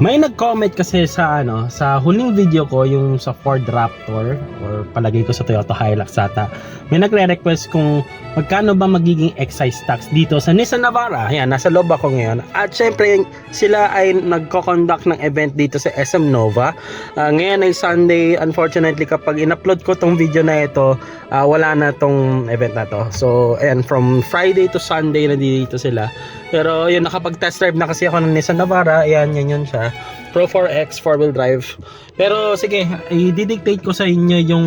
May nag-comment kasi sa ano, sa huling video ko yung sa Ford Raptor or palagay ko sa Toyota Hilux ata. May nagre-request kung magkano ba magiging excise tax dito sa Nissan Navara. Ayan, nasa loob ako ngayon. At syempre, sila ay nagko-conduct ng event dito sa SM Nova. Ah, ngayon ay Sunday. Unfortunately, kapag in-upload ko tong video na ito, ah, wala na tong event na to. So, ayan, from Friday to Sunday na dito sila. Pero yun, nakapag-test drive na kasi ako ng Nissan Navara. Ayan, yan yun siya. Pro 4X 4-wheel drive. Pero sige, i-dictate ko sa inyo yung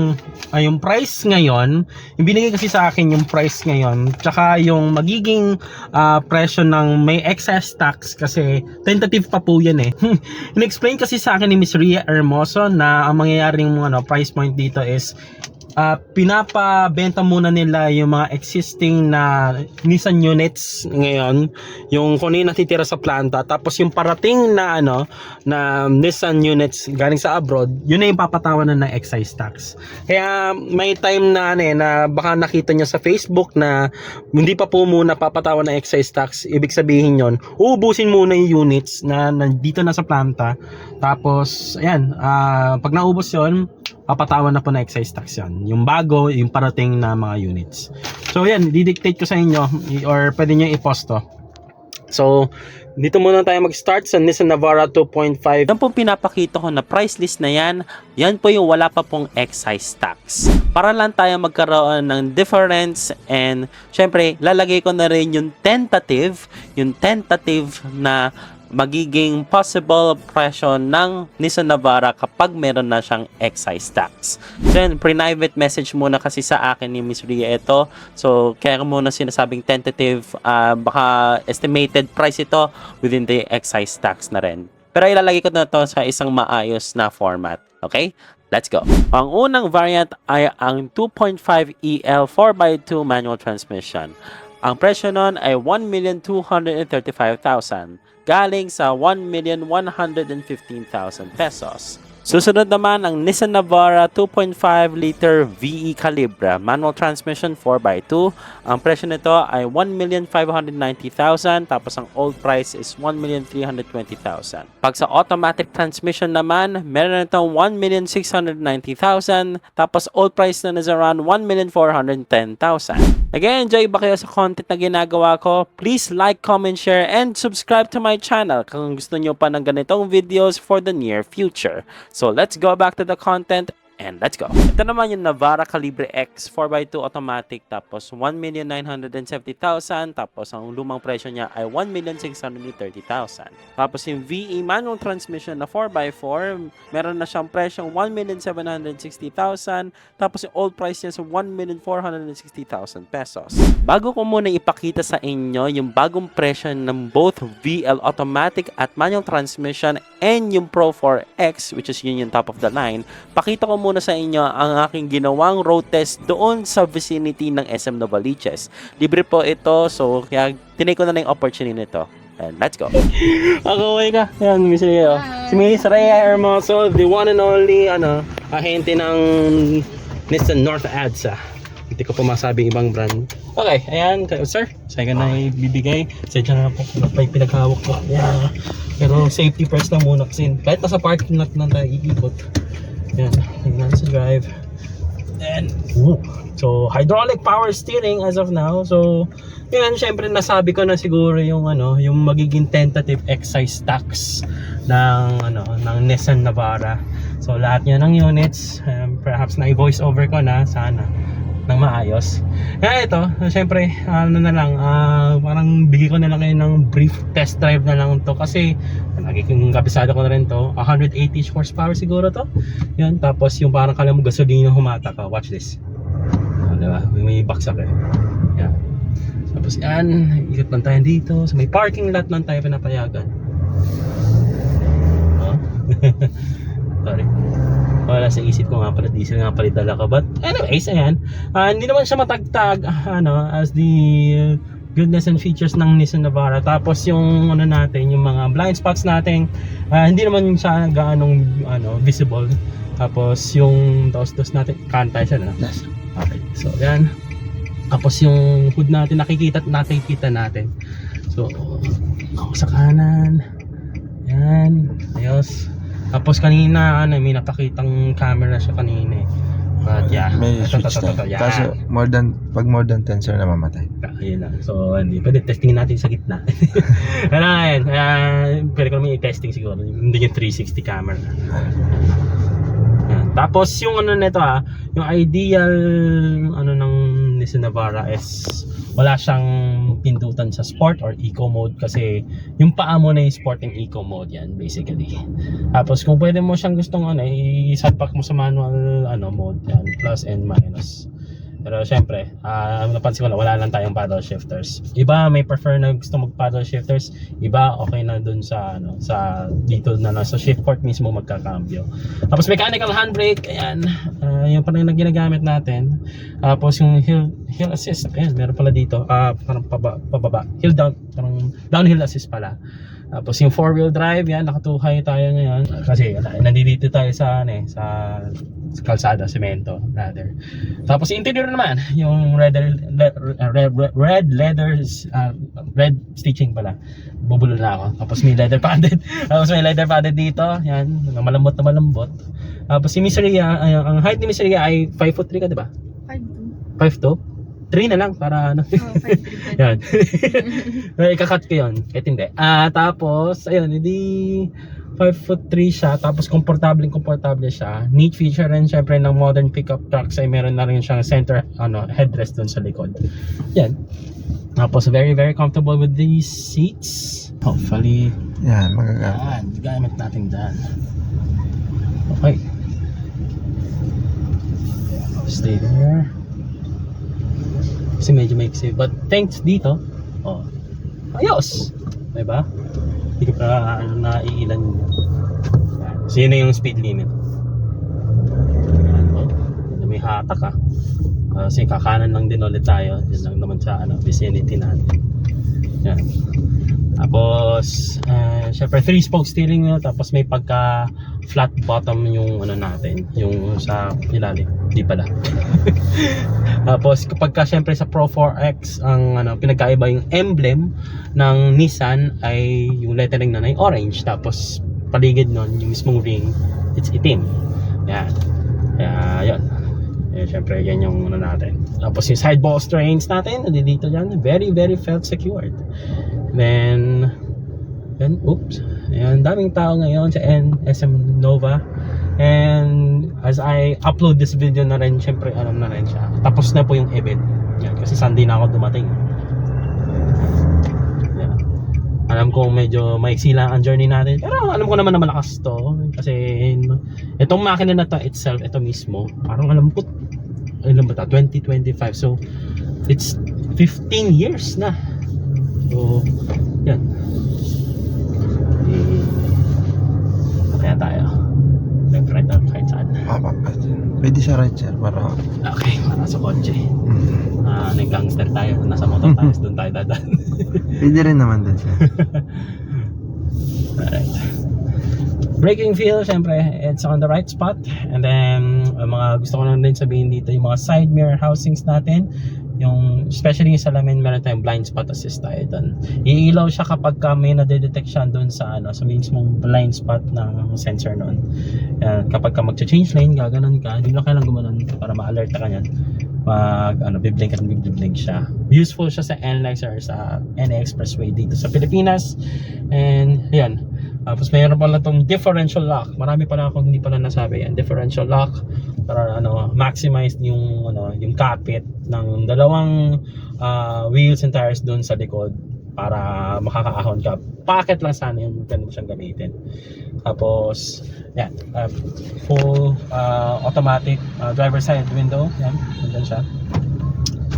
ah, yung price ngayon. Yung binigay kasi sa akin yung price ngayon. Tsaka yung magiging ah, presyo ng may excess tax kasi tentative pa po yan eh. In-explain kasi sa akin ni Miss Ria Hermoso na ang mangyayaring ano, price point dito is ah, pinapabenta muna nila yung mga existing na Nissan units ngayon. Yung kung ano natitira sa planta. Tapos yung parating na ano na Nissan units galing sa abroad yun na yung papatawan ng excise tax. Kaya may time na ano eh, na baka nakita nyo sa Facebook na hindi pa po muna papatawan ng excise tax. Ibig sabihin yon uubusin muna yung units na nandito na sa planta. Tapos ayan ah, pag naubos yon papatawan na po na excise tax yan. Yung bago, yung parating na mga units. So yan, didictate ko sa inyo or pwede nyo i-post to. So, dito muna tayo mag-start sa Nissan Navara 2.5. Yan pong pinapakita ko na price list na yan, yan po yung wala pa pong excise tax. Para lang tayo magkaroon ng difference and syempre lalagay ko na rin yung tentative, yung tentative na magiging possible presyo ng Nissan Navara kapag meron na siyang excise tax. Then, private message muna kasi sa akin ni Miss Ria ito. So, kaya ko muna sinasabing tentative, ah, baka estimated price ito within the excise tax na rin. Pero ilalagay ko na to sa isang maayos na format. Okay? Let's go. Ang unang variant ay ang 2.5 EL 4x2 manual transmission. Ang presyo nun ay 1,235,000 galing sa 1,115,000 pesos. Susunod naman ang Nissan Navara 2.5 liter VE Calibra manual transmission 4x2. Ang presyo nito ay 1,590,000 tapos ang old price is 1,320,000. Pag sa automatic transmission naman, meron itong 1,690,000 tapos old price na is around 1,410,000. Nag-enjoy ba kayo sa content na ginagawa ko? Please like, comment, share, and subscribe to my channel kung gusto nyo pa ng ganitong videos for the near future. So let's go back to the content and let's go. Ito naman yung Navara Calibre X 4x2 automatic tapos 1,970,000 tapos ang lumang presyo niya ay 1,630,000. Tapos yung VE manual transmission na 4x4 meron na siyang presyong 1,760,000 tapos yung old price niya sa 1,460,000 pesos. Bago ko muna ipakita sa inyo yung bagong presyo ng both VL automatic at manual transmission and yung Pro 4X which is yun yung top of the line, pakita ko muna sa inyo ang aking ginawang road test doon sa vicinity ng SM Novaliches. Libre po ito, so kaya tinay ko na lang yung opportunity nito. And let's go. Ako, okay ka. Yan, Miss Ria. oh. Si Miss Rhea Hermoso, the one and only, ano, ahente ng Nissan North Adsa. Hindi ko pa masabing ibang brand. Okay, ayan, kayo, sir. Sa'yo ka na ibibigay. Sadya na po, may pinaghawak ko. Ayan. Pero safety first lang muna kasi kahit nasa parking lot lang tayo iikot. Ayan, tingnan sa drive. And, ooh, so hydraulic power steering as of now. So, yan, syempre nasabi ko na siguro yung ano, yung magiging tentative excise tax ng ano, ng Nissan Navara. So, lahat niya ng units, um, perhaps na i-voice over ko na sana ng maayos. Kaya ito, syempre, ano na lang, ah, parang bigay ko na lang kayo ng brief test drive na lang to kasi nagiging kabisado ko na rin to. 180 horsepower siguro to. Yan, tapos yung parang kala mo gasolina humata ka. Watch this. Ah, diba? May, baksak eh. Yan. Tapos yan, ikot lang tayo dito. So may parking lot lang tayo pinapayagan. Oh. Sorry. Wala sa isip ko nga pala, diesel nga pala dala ko. But anyways, ayan. Ah, hindi naman siya matagtag ah, ano, as the uh, goodness and features ng Nissan Navara. Tapos yung ano natin, yung mga blind spots natin, ah, hindi naman siya gaanong ano, visible. Tapos yung dos-dos natin, kantay siya na. Okay. So, yan. Tapos yung hood natin, nakikita at nakikita natin. So, ako sa kanan. Yan. Ayun. Tapos kanina, ano, may napakitang camera siya kanina eh. But yeah. May switch na. yeah. Kaso, more than, pag more than 10 sir, namamatay. Ayun lang. So, hindi. Pwede testingin natin sa gitna. ano yan? Uh, pwede ko naman i-testing siguro. Hindi yung 360 camera. Yan. Tapos yung ano nito ah, yung ideal ano ng Nissan Navara is wala siyang pindutan sa sport or eco mode kasi yung paa mo na yung sport and eco mode yan basically. Tapos kung pwede mo siyang gustong ano, i-salpak mo sa manual ano mode yan, plus and minus. Pero syempre, ah napansin ko na wala lang tayong paddle shifters. Iba may prefer na gusto mag paddle shifters, iba okay na dun sa ano sa dito na lang sa shift port mismo magkakambyo. Tapos mechanical handbrake, ayan. ah yung pa rin na ginagamit natin. Tapos yung hill hill assist, ayan, meron pala dito. Ah parang paba, pababa. Hill down, parang downhill assist pala. Tapos yung four wheel drive, yan, nakatuhay tayo ngayon. Kasi nandito tayo sa, ano eh, sa kalsada, semento, rather. Tapos interior naman, yung red, red, red, red leather, uh, red stitching pala. Bubulo na ako. Tapos may leather padded. Tapos may leather padded dito, yan, malambot na malambot. Tapos si Miss Ria, ay, ang height ni Miss Ria ay 5 foot 3 ka, di ba? 5'2"? 3 na lang para ano. Yan. Ay, Ikakat ko yun. Kahit hindi. Ah, tapos, ayun, hindi 5 foot 3 siya. Tapos, komportable komportable siya. Neat feature rin, syempre, ng modern pickup trucks ay meron na rin siyang center, ano, headrest dun sa likod. Yan. Tapos, very, very comfortable with these seats. Hopefully, Yan, magagamit. yan, gamit natin dyan. Okay. Stay there. Kasi medyo maiksi. But thanks dito, oh, ayos! Diba? Pa ano, naiilan yun. So yun na yung speed limit. Oh. Medyo May hatak ah. Ah, Kasi kakanan lang din ulit tayo. Yun lang naman sa ano, vicinity natin. Yan. Tapos, uh, syempre 3 spoke steering wheel tapos may pagka flat bottom yung ano natin, yung sa ilalim. Di pala. tapos kapag ka syempre sa Pro 4X ang ano pinagkaiba yung emblem ng Nissan ay yung lettering na na orange tapos paligid nun yung mismong ring it's itim. Yan. Kaya yun. Eh, syempre yan yung ano natin. Tapos yung side ball strains natin, nandito dyan, very very felt secured. Then, then, oops. Ayan, daming tao ngayon sa NSM Nova. And as I upload this video na rin, syempre alam na rin siya. Tapos na po yung event. Yan, kasi Sunday na ako dumating. Yan. Alam ko medyo maiksi lang ang journey natin. Pero alam ko naman na malakas to. Kasi itong makina na to itself, ito mismo, parang alam ko, ilan ba ta? 2025. So, it's 15 years na. So, yan. Eh, kaya tayo. Left right up kahit saan. Papa, pwede siya right sir, para... Okay, para sa kotse. Mm. Ah, uh, gangster tayo. Nasa motor tayo, doon tayo dadaan. Pwede rin naman din sir. Alright. Braking feel, syempre, it's on the right spot. And then, mga gusto ko lang din sabihin dito, yung mga side mirror housings natin, yung, especially yung salamin, meron tayong blind spot assist tayo doon. Iilaw siya kapag ka may nadedetect siya doon sa, ano, sa mismong blind spot ng sensor noon. Yan, kapag ka magcha-change lane, gaganon ka, hindi mo kailangan gumanon para ma-alert ka kanyan. Mag, ano, biblink at biblink siya. Useful siya sa NLEX or sa NA Expressway dito sa Pilipinas. And, yan. Tapos mayroon pala tong differential lock. Marami pala akong hindi pala nasabi yan. Differential lock para ano maximize yung ano yung kapit ng dalawang ah, wheels and tires doon sa likod para makakaahon ka. Packet lang sana yung pwede mo siyang gamitin. Tapos yan, ah, full ah, automatic ah, driver side window. Yan, nandiyan siya.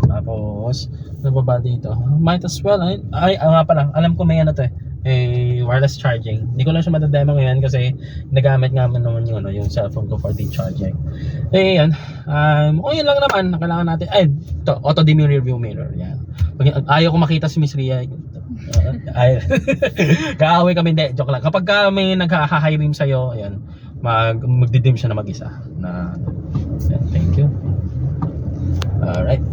Tapos, ano ba ba dito? Might as well, ay, ay nga pala, alam ko may ano to eh, eh, wireless charging. Hindi ko lang siya madademo ngayon kasi nagamit nga naman yung, ano, yung cellphone ko for the charging. Eh, yan. Um, o yun lang naman, kailangan natin, ay, to, auto dim yung rear view mirror. Yan. Pag, ayaw ko makita si Miss Ria. Uh, ay, kaaway kami, hindi, joke lang. Kapag ka may nagka-high beam sa'yo, ayan, mag, magdidim siya na mag-isa. Na, yan, thank you. Alright.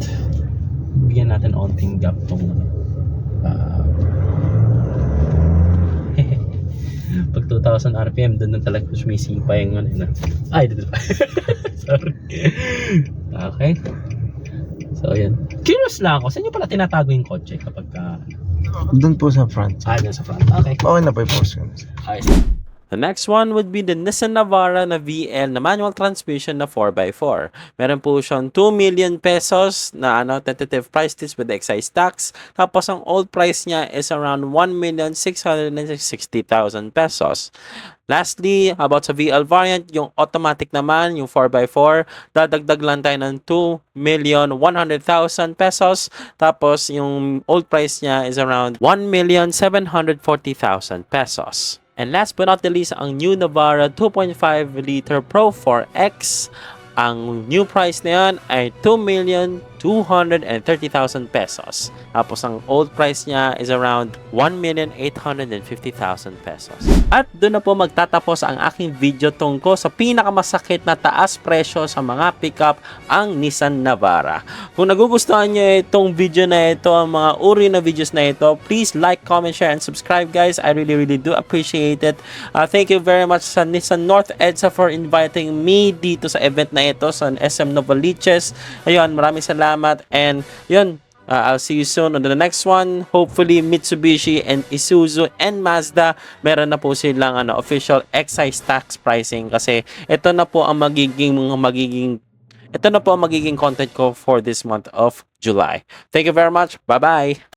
Bigyan natin onting gap tong. Uh, pag 2,000 RPM, doon na talaga sumisipa yung ano na. Ay, dito pa. Sorry. Okay. So, yan. Curious lang ako, saan nyo pala tinatago yung kotse kapag ka... Doon po sa front. Ah, dyan sa front. Okay. Okay na po yung post ko. Ayos. The next one would be the Nissan Navara na VL na manual transmission na 4x4. Meron po siyang 2 million pesos na ano, tentative price list with excise tax. Tapos ang old price niya is around 1,660,000 pesos. Lastly, about sa VL variant, yung automatic naman, yung 4x4, dadagdag lang tayo ng 2,100,000 pesos. Tapos yung old price niya is around 1,740,000 pesos. And last but not the least, ang new Navara 2.5 liter Pro 4X. Ang new price na yan ay 2,230,000 pesos. Tapos ang old price niya is around 1,850,000 pesos. At doon na po magtatapos ang aking video tungkol sa pinakamasakit na taas presyo sa mga pickup ang Nissan Navara. Kung nagugustuhan nyo itong video na ito, ang mga uri na videos na ito, please like, comment, share, and subscribe guys. I really, really do appreciate it. Uh, thank you very much sa Nissan North EDSA for inviting me dito sa event na ito sa SM Novaliches. Ayun, maraming salamat and yun, Uh, I'll see you soon on the next one. Hopefully, Mitsubishi and Isuzu and Mazda, meron na po silang ano, official excise tax pricing kasi ito na po ang magiging magiging ito na po ang magiging content ko for this month of July. Thank you very much. Bye-bye.